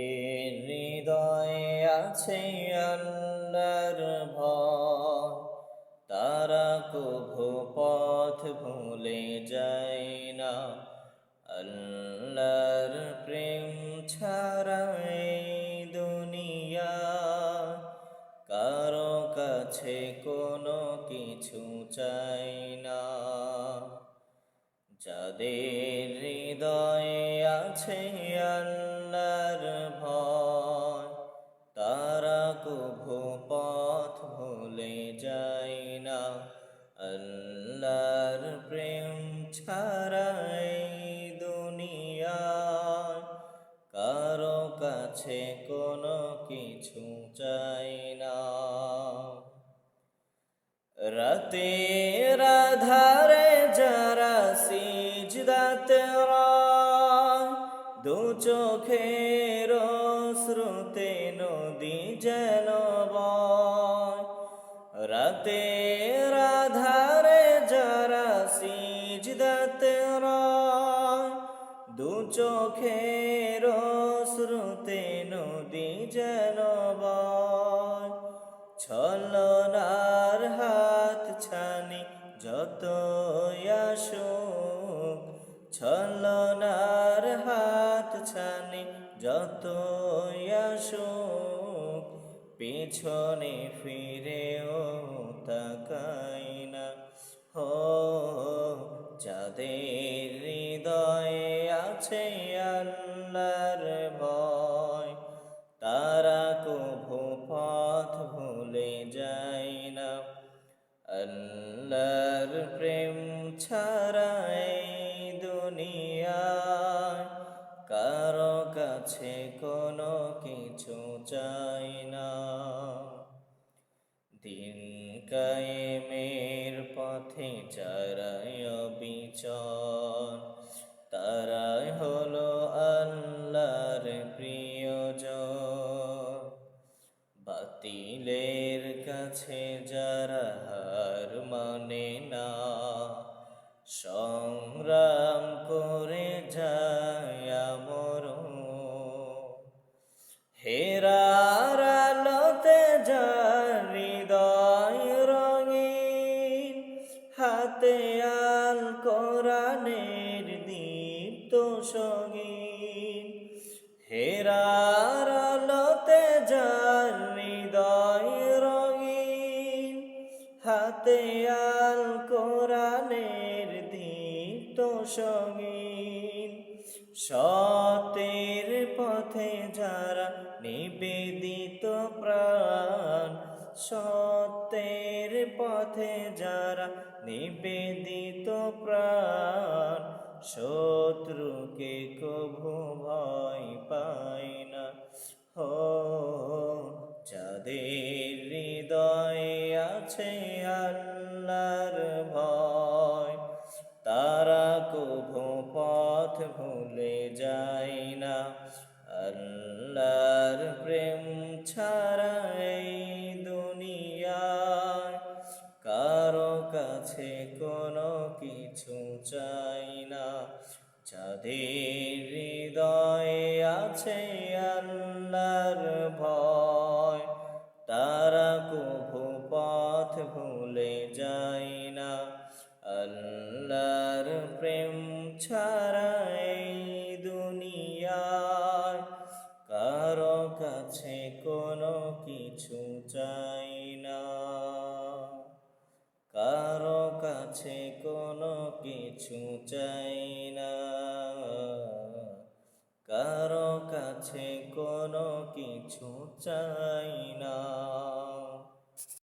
হৃদয়ে আছে আল্লাহর ভয়। তারা কভু পথ ভুলে যায় না। আল্লাহর প্রেম ছাড়া দুনিয়া। কারও কাছে কোনো কিছু চাই না। যাদের হৃদয়ে আছে আল্লাহর ছাড়া এই দুনিয়ায়। কারও কাছে কোনো কিছু চাই না। রাতের আধারে যারা সিজদাতে দু চোখের শ্রুতে নদী যেন বয়। চোখের শ্রুতে নদী যেন ছলনার হাত ছানি যত আসুক, ছলনার হাত ছানি যত আসুক, পিছনে ফিরেও তাকাই প্রেম ছাড়া দুনিয়ায় কারও কাছে কোনো কিছু চাই না। দিন কায়েমের পথে যারাই অবিচর তারাই হলো আল্লাহর প্রিয়জন। বাতিলের কাছে যারা হার মানে না সংগ্রাম করে যায় আমর হেরার আলোতে হৃদয় রঙিন, হাতে আল কোরআনের দীপ্ত সঙ্গীন। হেরার আলোতে হৃদয় রঙিন, হাতে আল কোরআনের দীপ্ত সঙ্গীন। সতের পথে যারা নিবেদিত প্রাণ, সতের পথে যারা নিবেদিত প্রাণ, শত্রুকে কভু ভয় পায় না। হো, যাদের হৃদয়ে আছে পথ ভুলে যায় না। আল্লাহর প্রেম ছাড়া এই দুনিয়ায় কারও কাছে কোনো কিছু চাই না। যাদের হৃদয়ে আছে আল্লাহর ভয় ছাড়া এই দুনিয়ায় কারও কাছে কোনো কিছু চাই না। কারও কাছে কোনো কিছু চাই না। কারও কাছে কোনো কিছু চাই না।